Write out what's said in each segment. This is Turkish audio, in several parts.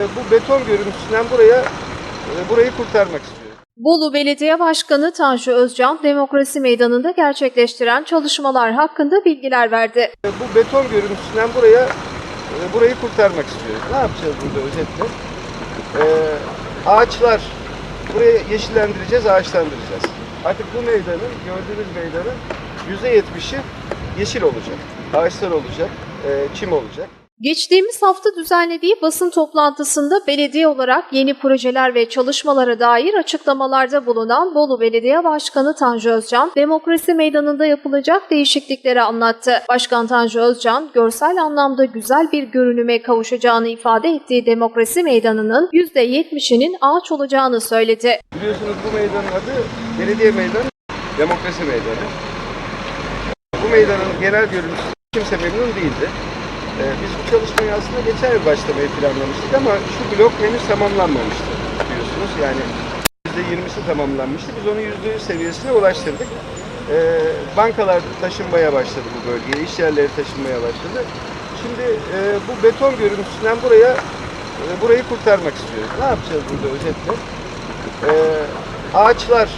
Bu beton görüntüsünden buraya e, burayı kurtarmak istiyorum. Bolu Belediye Başkanı Tanju Özcan, Demokrasi Meydanı'nda gerçekleştiren çalışmalar hakkında bilgiler verdi. Bu beton görüntüsünden buraya e, burayı kurtarmak istiyorum. Ne yapacağız burada özetle? E, ağaçlar burayı yeşillendireceğiz, ağaçlandıracağız. Artık bu meydanın, gördüğünüz meydanın yüzde yetmişi yeşil olacak. Ağaçlar olacak, e, çim olacak. Geçtiğimiz hafta düzenlediği basın toplantısında belediye olarak yeni projeler ve çalışmalara dair açıklamalarda bulunan Bolu Belediye Başkanı Tanju Özcan, Demokrasi Meydanı'nda yapılacak değişiklikleri anlattı. Başkan Tanju Özcan, görsel anlamda güzel bir görünüme kavuşacağını ifade ettiği Demokrasi Meydanı'nın %70'inin ağaç olacağını söyledi. Biliyorsunuz bu meydanın adı Belediye Meydanı, Demokrasi Meydanı. Bu meydanın genel görüntüsü kimse memnun değildi. Ee, biz bu çalışmayı aslında geçen yıl başlamayı planlamıştık ama şu blok henüz tamamlanmamıştı biliyorsunuz. Yani %20'si tamamlanmıştı. Biz onu %100 seviyesine ulaştırdık. Ee, bankalar taşınmaya başladı bu bölgeye, iş yerleri taşınmaya başladı. Şimdi e, bu beton görüntüsünden buraya e, burayı kurtarmak istiyoruz. Ne yapacağız burada özetle? Ee, ağaçlar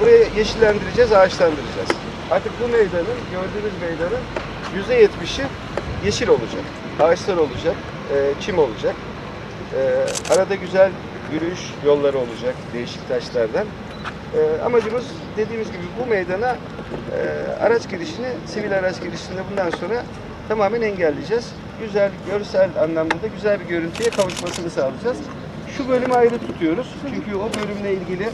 burayı yeşillendireceğiz, ağaçlandıracağız. Artık bu meydanın, gördüğünüz meydanın yüzde yetmişi yeşil olacak. Ağaçlar olacak, e, çim olacak. E, arada güzel yürüyüş yolları olacak değişik taşlardan. E, amacımız dediğimiz gibi bu meydana e, araç girişini, sivil araç girişini bundan sonra tamamen engelleyeceğiz. Güzel, görsel anlamda da güzel bir görüntüye kavuşmasını sağlayacağız. Şu bölümü ayrı tutuyoruz. Çünkü o bölümle ilgili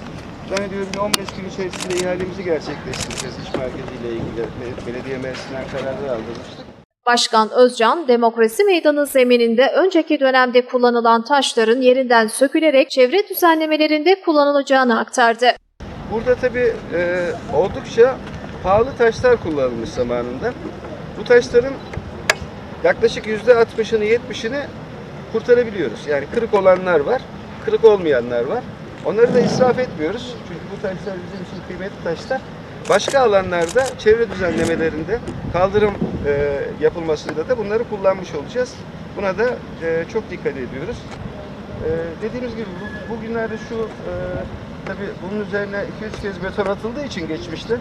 zannediyorum bir 15 gün içerisinde ihalemizi gerçekleştireceğiz iş merkeziyle ilgili. Be- Belediye meclisinden kararlar aldırmıştık. Başkan Özcan, Demokrasi Meydanı zemininde önceki dönemde kullanılan taşların yerinden sökülerek çevre düzenlemelerinde kullanılacağını aktardı. Burada tabii e, oldukça pahalı taşlar kullanılmış zamanında. Bu taşların yaklaşık yüzde 60'ını 70'ini kurtarabiliyoruz. Yani kırık olanlar var, kırık olmayanlar var. Onları da israf etmiyoruz. Çünkü bu taşlar bizim için kıymetli taşlar. Başka alanlarda çevre düzenlemelerinde kaldırım e, yapılmasında da bunları kullanmış olacağız. Buna da e, çok dikkat ediyoruz. Ee, dediğimiz gibi bu, bugünlerde şu e, tabii bunun üzerine 2-3 kez beton atıldığı için geçmişte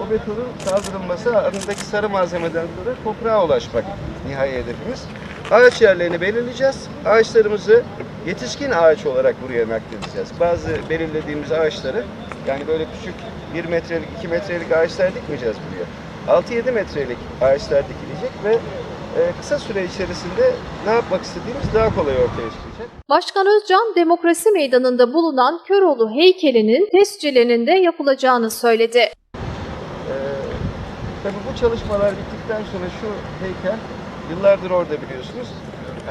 o betonun kaldırılması arasındaki sarı malzemeden sonra toprağa ulaşmak nihai hedefimiz. Ağaç yerlerini belirleyeceğiz. Ağaçlarımızı yetişkin ağaç olarak buraya nakledeceğiz. Bazı belirlediğimiz ağaçları yani böyle küçük 1 metrelik, 2 metrelik ağaçlar dikmeyeceğiz buraya. 6-7 metrelik ağaçlar dikilecek ve e, kısa süre içerisinde ne yapmak istediğimiz daha kolay ortaya çıkacak. Başkan Özcan, Demokrasi Meydanı'nda bulunan Köroğlu heykelinin tescilinin de yapılacağını söyledi. Ee, tabii bu çalışmalar bittikten sonra şu heykel yıllardır orada biliyorsunuz.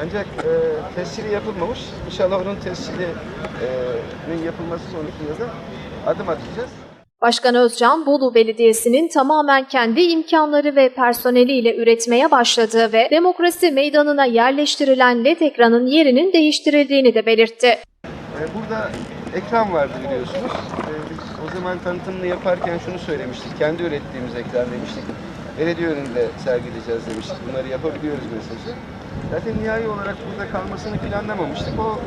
Ancak e, tescili yapılmamış. İnşallah onun tescilinin yapılması sonucunda da adım atacağız. Başkan Özcan, Bolu Belediyesi'nin tamamen kendi imkanları ve personeliyle üretmeye başladığı ve Demokrasi Meydanı'na yerleştirilen LED ekranın yerinin değiştirildiğini de belirtti. Ee, burada ekran vardı biliyorsunuz. Ee, biz o zaman tanıtımını yaparken şunu söylemiştik. Kendi ürettiğimiz ekran demiştik. Belediye önünde sergileyeceğiz demiştik. Bunları yapabiliyoruz mesajı. Zaten nihai olarak burada kalmasını planlamamıştık. O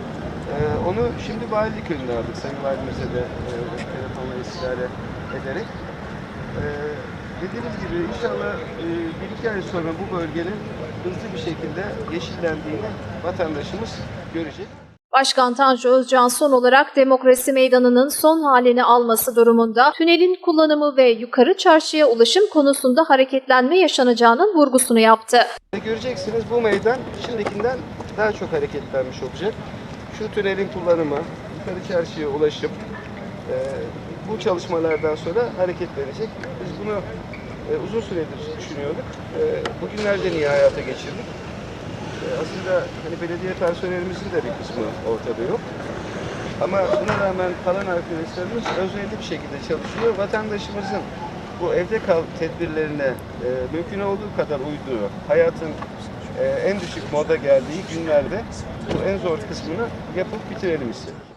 e, onu şimdi valilik önüne aldık. Sayın Valimize de e, telefonla istişare ederek. E, dediğimiz gibi inşallah e, bir iki ay sonra bu bölgenin hızlı bir şekilde yeşillendiğini vatandaşımız görecek. Başkan Tanju Özcan son olarak Demokrasi Meydanı'nın son halini alması durumunda tünelin kullanımı ve yukarı çarşıya ulaşım konusunda hareketlenme yaşanacağının vurgusunu yaptı. Göreceksiniz bu meydan şimdikinden daha çok hareketlenmiş olacak. Şu tünelin kullanımı, yukarı çarşıya ulaşım e, bu çalışmalardan sonra hareketlenecek. Biz bunu e, uzun süredir düşünüyorduk. E, bugünlerde niye hayata geçirdik? E, aslında hani belediye personelimizin de bir kısmı ortada yok. Ama buna rağmen kalan arkadaşlarımız özverili bir şekilde çalışıyor. Vatandaşımızın bu evde kal tedbirlerine e, mümkün olduğu kadar uyduğu, hayatın e, en düşük moda geldiği günlerde bu en zor kısmını yapıp bitirelim istedik.